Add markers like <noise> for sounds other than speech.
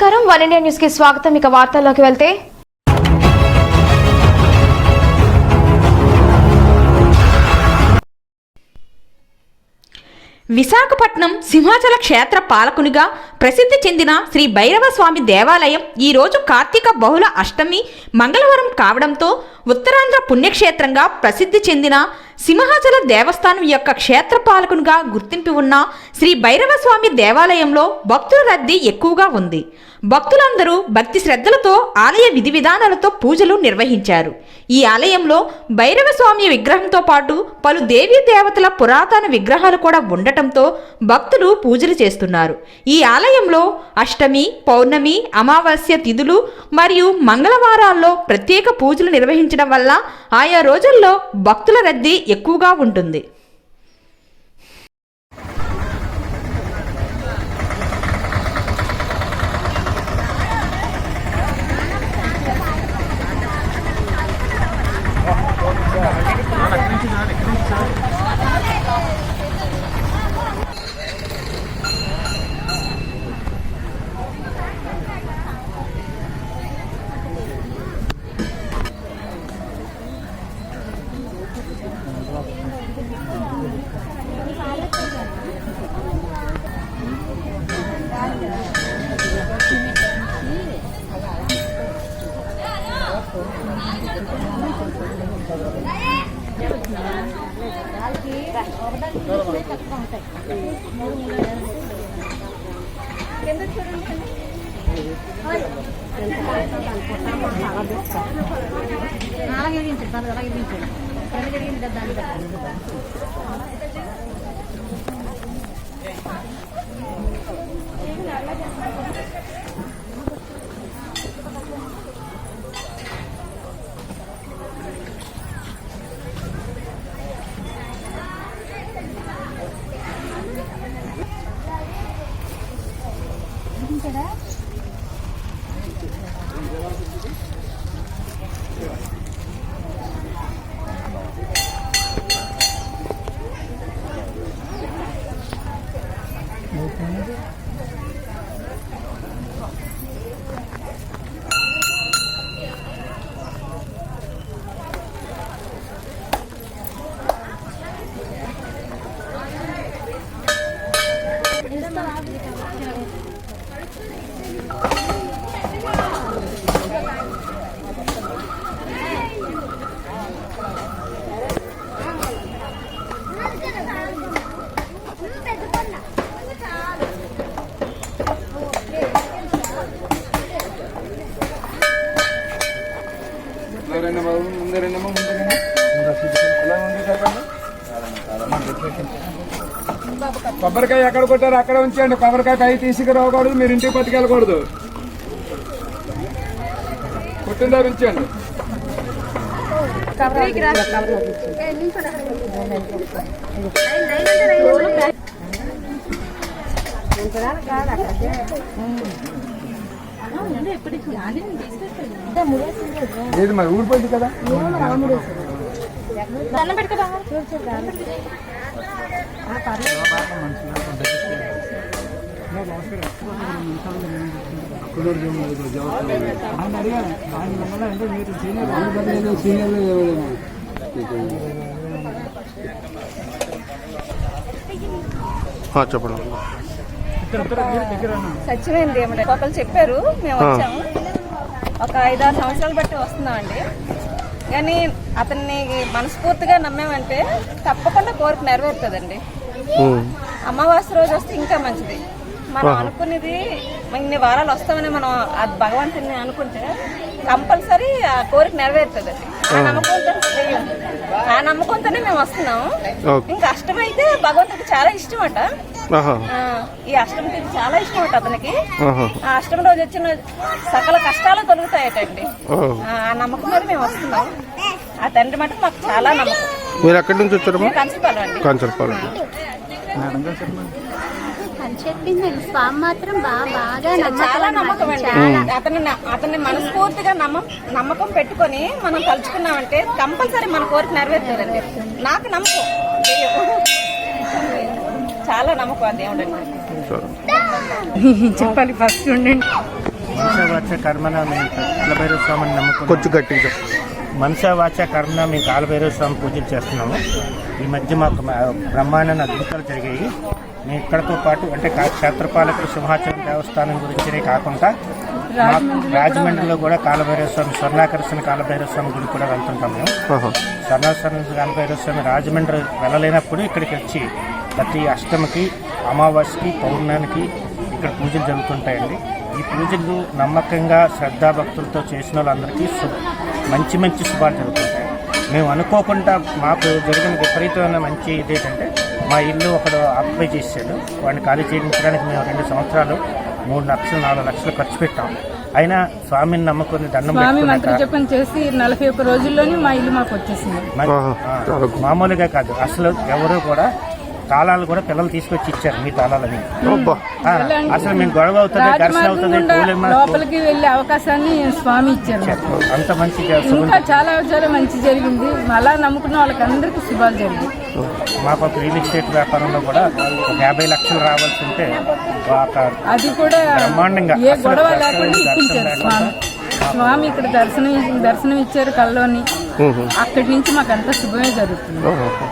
One India న్యూస్కి స్వాగతం. ఇక వార్తల్లోకి వెళ్తే విశాఖపట్నం సింహాచల క్షేత్ర పాలకునిగా ప్రసిద్ధి చెందిన శ్రీ భైరవ స్వామి దేవాలయం ఈరోజు కార్తీక బహుళ అష్టమి మంగళవారం కావడంతో ఉత్తరాంధ్ర పుణ్యక్షేత్రంగా ప్రసిద్ధి చెందిన సింహాచల దేవస్థానం యొక్క క్షేత్ర పాలకునిగా గుర్తింపు ఉన్న శ్రీ భైరవ స్వామి దేవాలయంలో భక్తుల రద్దీ ఎక్కువగా ఉంది. భక్తులందరూ భక్తి శ్రద్ధలతో ఆలయ విధి విధానాలతో పూజలు నిర్వహించారు. ఈ ఆలయంలో భైరవ స్వామి విగ్రహంతో పాటు పలు దేవీ దేవతల పురాతన విగ్రహాలు కూడా ఉండటంతో భక్తులు పూజలు చేస్తున్నారు. ఈ ఆలయంలో అష్టమి పౌర్ణమి అమావాస్య తిథులు మరియు మంగళవారాల్లో ప్రత్యేక పూజలు నిర్వహించడం వల్ల ఆయా రోజుల్లో భక్తుల రద్దీ ఎక్కువగా ఉంటుంది. అలాగే ఇరించండి దాన్ని అలాగే ఇరించండి ఎక్కడ జరిగింది దాన్ని పెట్టండి ముందరండి బాబు ముందరండమ్మా ముందరండి ఎలా ఉంది చెప్పండి కొబ్బరికాయ ఎక్కడ కొట్టారు అక్కడ ఉంచండి. కొబ్బరికాయ పై తీసుకురావకూడదు మీరు ఇంటికి పట్టుకెళ్ళకూడదు. కొట్టిందా ఉంచండి లేదు మరి ఊడిపోయింది కదా? ఆ, చెప్పండి. సత్యమైంది ఏమిటి ఒకరు చెప్పారు మేము వచ్చాము. ఒక ఐదారు సంవత్సరాలు బట్టి వస్తున్నామండి. కానీ అతన్ని మనస్ఫూర్తిగా నమ్మామంటే తప్పకుండా కోరిక నెరవేరుతుందండి. అమావాస్య రోజు వస్తే ఇంకా మంచిది. మనం అనుకునేది ఇన్ని వారాలు వస్తామని మనం ఆ భగవంతుని అనుకుంటే కంపల్సరీ ఆ కోరిక నెరవేరుతుందండి ఆ నమ్మకంతో ఆ నమ్మకంతోనే మేము వస్తున్నాము. ఇంకా అష్టమైతే భగవంతుడికి చాలా ఇష్టం అట. ఈ అష్టమి తిథి చాలా ఇష్టం అట అతనికి. ఆ అష్టమి రోజు వచ్చిన సకల కష్టాలు తొలుగుతాయటండి. ఆ ఆ నమ్మకం మీద మేము వస్తున్నాం. ఆ తండ్రి మటుకు మాకు చాలా నమ్మకం. మీరు ఎక్కడి నుంచి వచ్చారమ్మా? కంచిపాలెం అండి. కాంచర్పాలెం. అని చెప్పింది స్వామి మాత్రం బాగా బాగా చాలా నమ్మకం అండి. అతన్ని మనస్ఫూర్తిగా నమ్మ నమ్మకం పెట్టుకొని మనం తలుచుకున్నామంటే కంపల్సరీ మన కోరిక నెరవేరుతుందండి. నాకు నమ్మకం. చాలా నమ్మకం సరే <laughs> చెప్పాలి ఫస్ట్ ఉండండి మనసవాచ కర్మన కాలభైరవ స్వామిని నమ్ముకున్నాము కొంచెం గట్టిగా మనసవాచ కర్మన మేము కాలభైరవ స్వామి పూజలు చేస్తున్నాము. ఈ మధ్య మాకు మ- బ్రహ్మాండమైన అద్భుతాలు జరిగాయి. మేము ఇక్కడతో పాటు అంటే క్షేత్రపాలకుడు సింహాచలం దేవస్థానం గురించినే కాకుండా రాజమండ్రిలో కూడా కాలభైరవ స్వామి స్వర్ణాకర్షణ కాలభైరవ స్వామి గుడి కూడా వెళ్తుంటాం మేము. స్వర్ణాకర్షణ కాలభైరవ స్వామి రాజమండ్రి వెళ్ళలేనప్పుడు ఇక్కడికి వచ్చి ప్రతి అష్టమికి అమావాస్యకి పౌర్ణానికి ఇక్కడ పూజలు జరుగుతుంటాయండి. ఈ పూజలు నమ్మకంగా శ్రద్ధాభక్తులతో చేసిన వాళ్ళందరికీ మంచి మంచి శుభాలు జరుగుతుంటాయి. మేము అనుకోకుండా మాకు జరిగిన విపరీతమైన మంచి ఇదేంటంటే మా ఇల్లు ఒకడు ఆక్యుపై చేశాడు. వాడిని ఖాళీ చేయించడానికి మేము రెండు సంవత్సరాలు మూడు లక్షలు నాలుగు లక్షలు ఖర్చు పెట్టాం. అయినా స్వామిని నమ్ముకుని దండం స్వామి మంత్ర పెట్టుకున్నాక జపం చేసి నలభై ఒక్క రోజుల్లోనే మా ఇల్లు మాకు వచ్చేసింది. మామూలుగా కాదు. అసలు ఎవరు కూడా తాళాలు కూడా పిల్లలు తీసుకొచ్చి ఇచ్చారు మీ తాళాలని. అసలు మేము గొడవ అవుతుంది ఘర్షణ అవుతుంది లోపలికి వెళ్ళే అవకాశాన్ని స్వామి ఇచ్చారు. అంత మంచి ఇంకా చాలా చాలా మంచి జరిగింది. అలా నమ్ముకున్న వాళ్ళకి అందరికీ శుభాలు జరిగింది. మాకు ఒక రియల్ ఎస్టేట్ వ్యాపారంలో కూడా ఒక యాభై లక్షలు రావాల్సి ఉంటే అది కూడా బ్రహ్మాండంగా ఏ గొడవ లేకుండా ఇప్పించారు స్వామి. స్వామి ఇక్కడ దర్శనం దర్శనం ఇచ్చారు కల్లోని. అక్కడి నుంచి మాకు అంతా శుభమే జరుగుతుంది.